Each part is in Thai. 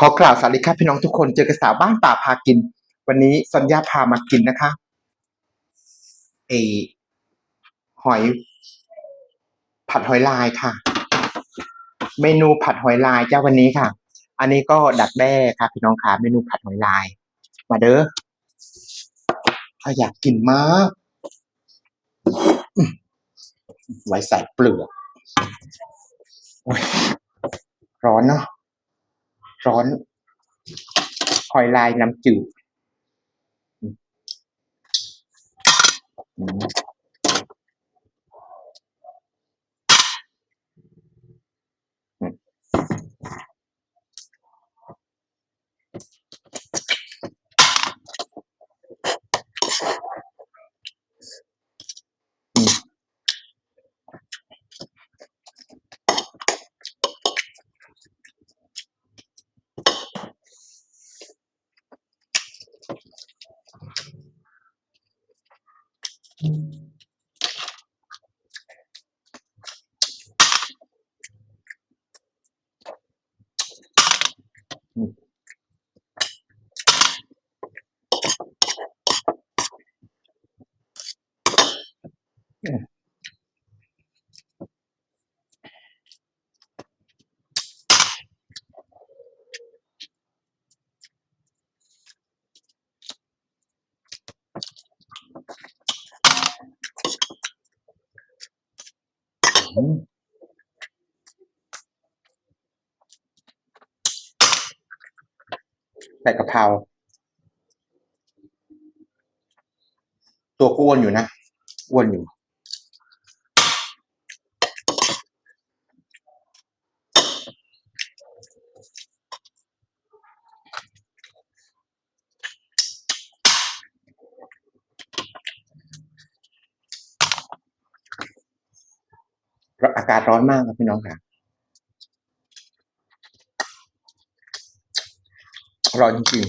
ขอกล่าวสวัสดีครับพี่น้องทุกคนเจอกับสาวบ้านป่าพากิน วันนี้สัญญาพามากินนะคะเอหอย ผัดหอยลายค่ะ เมนูผัดหอยลายเจ้าวันนี้ค่ะ อันนี้ก็ดักแด้ค่ะพี่น้องค่ะเมนูผัดหอยลาย มาเด้อถ้าอยากกินมากไว้ใส่เปลือกร้อนเนาะ ร้อน หอยลายน้ำจืด ส่กะเพราตัวก็อ้วนอยู่นะอ้วนอยู่ อากาศร้อนมากครับพี่น้องค่ะ ร้อนจริง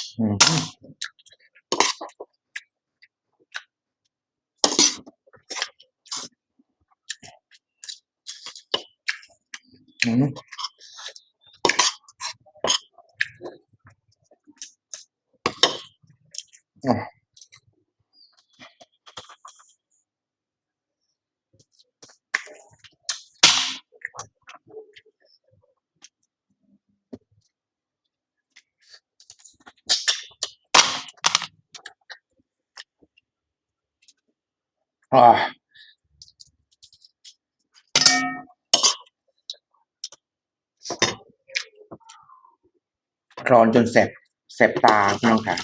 ๆอืมอืมอะอ่า ร้อนจนแสบแสบตาพี่น้องค่ะ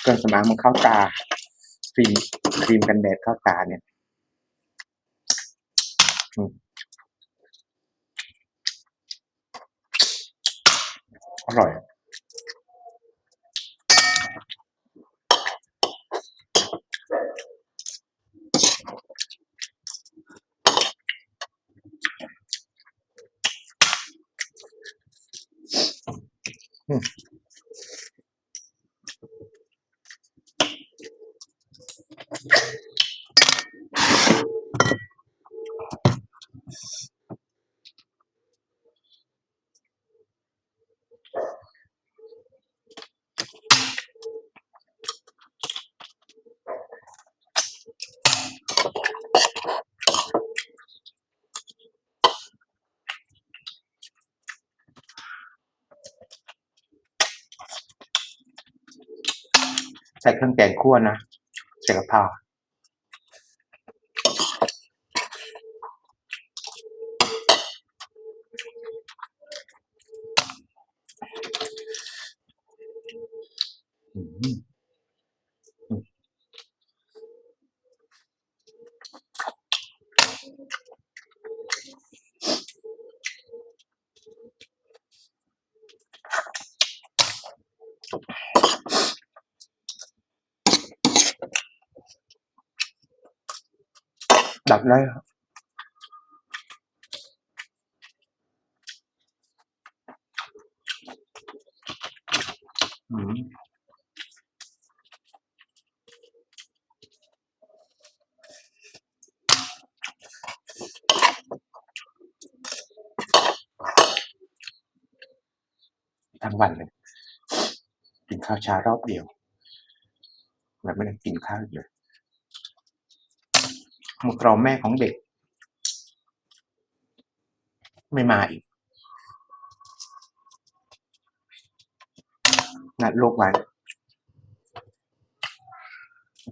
เครื่องสมางมันเข้าตาครีมครีมกันแดดเข้าตาเนี่ยอืมอร่อย อืมใส่เครื่องแกงคั่วนะใส่กะเพราอืม ดัดได้ครับอืมทั้งวันเลย กินข้าวเช้ารอบเดียว แบบไม่ได้กินข้าวเลย หมดรอแม่ของเด็ก ไม่มาอีกนัดโลกไว้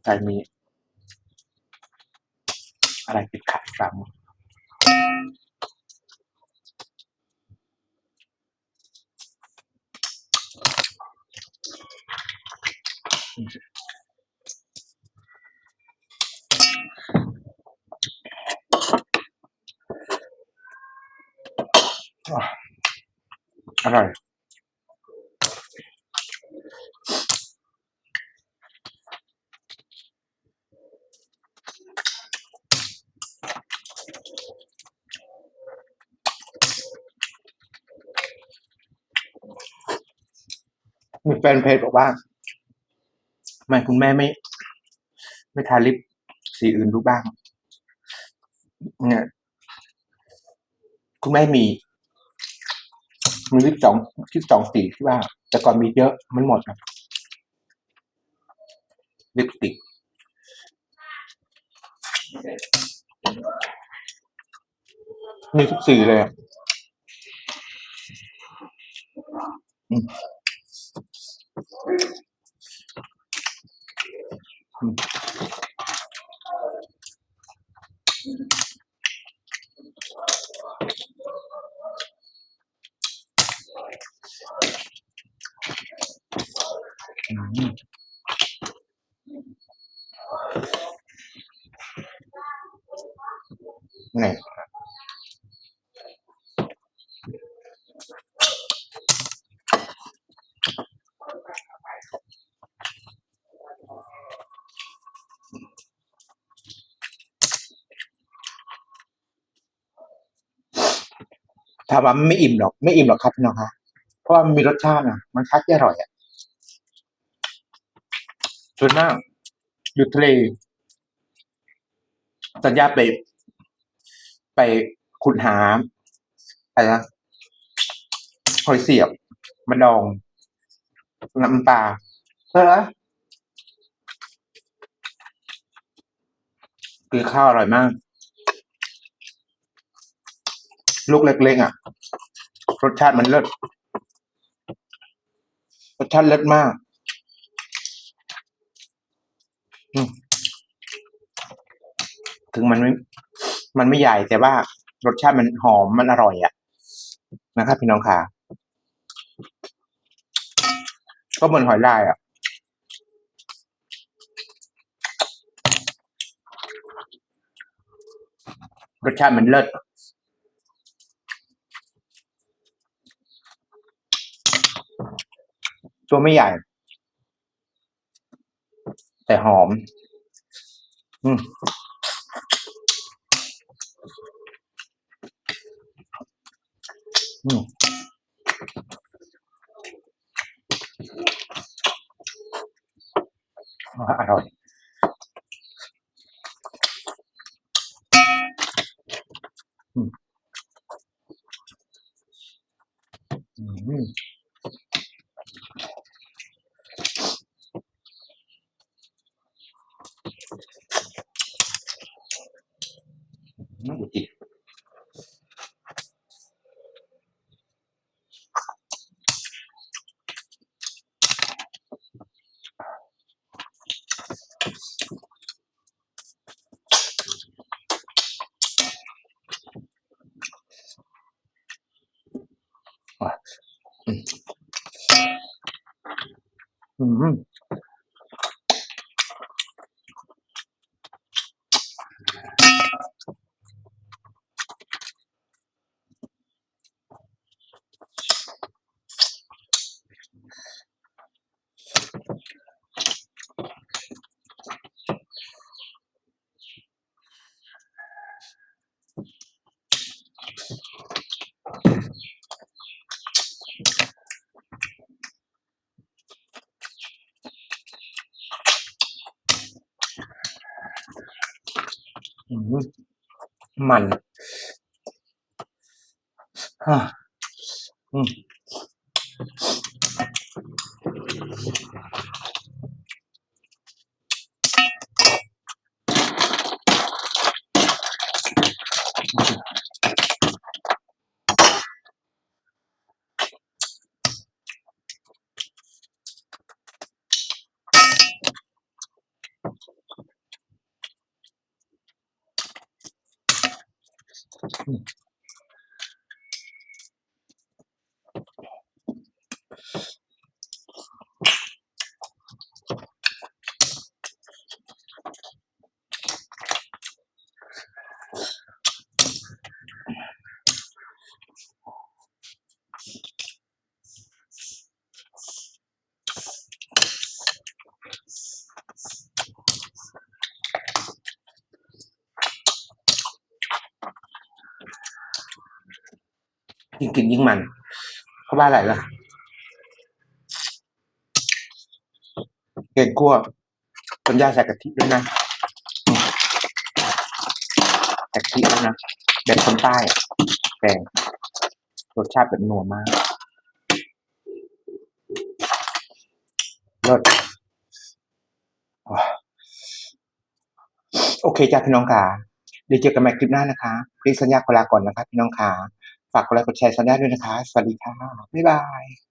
ใจมี อะไรติดขัดครั้งอ ร่อยมีแฟนเพจบอกว่าทำไมคุณแม่ไม่ ไม่ทาลิปสีอื่นดูบ้าง เนี่ย คุณแม่มี มีลิปสองลิปสองสีที่ว่า แต่ก่อนมีเยอะมันหมดนะลิปสติกมีทุกสีเลยอะอืม นี่ถามว่ามันไม่อิ่มหรอก ไม่อิ่มหรอกครับพี่น้องคะ เพราะมันมีรสชาตินะมันคัดที่อร่อยอะส่วนมากอยู่ทะเลสัญญาไปไปขุดหาอะไรนะหอยเสียบมาดองน้ำปลาเพื่อคือข้าวอร่อยมาก ลูกเล็กๆอะ รสชาติมันเลิศ รสชาติเลิศมากถึงมันไม่ มันไม่ใหญ่แต่ว่ารสชาติมันหอมมันอร่อยอะ นะครับพี่น้องค่ะ ก็เหมือนหอยลายอะรสชาติมันเลิศ ตัวไม่ใหญ่ แต่หอม อืมอืมอร่อย อื มันอะอืม ยิ่งกินยิ่งมัน เพราะว่าอะไรล่ะเกนคั่วต้นยาใส่กะทิด้วยนะกะทิด้วยนะแบบคนใต้แกงรสชาติแบบนัวมากรสโอเคจ้าพี่น้องค่ะเดี๋ยวเจอกันใหม่คลิปหน้านะคะรีสัญญาขอลาก่อนนะคะพี่น้องค่ะ ฝากกดไลค์กดแชร์สัญญาด้วยนะคะ สวัสดีค่ะ บ๊ายบาย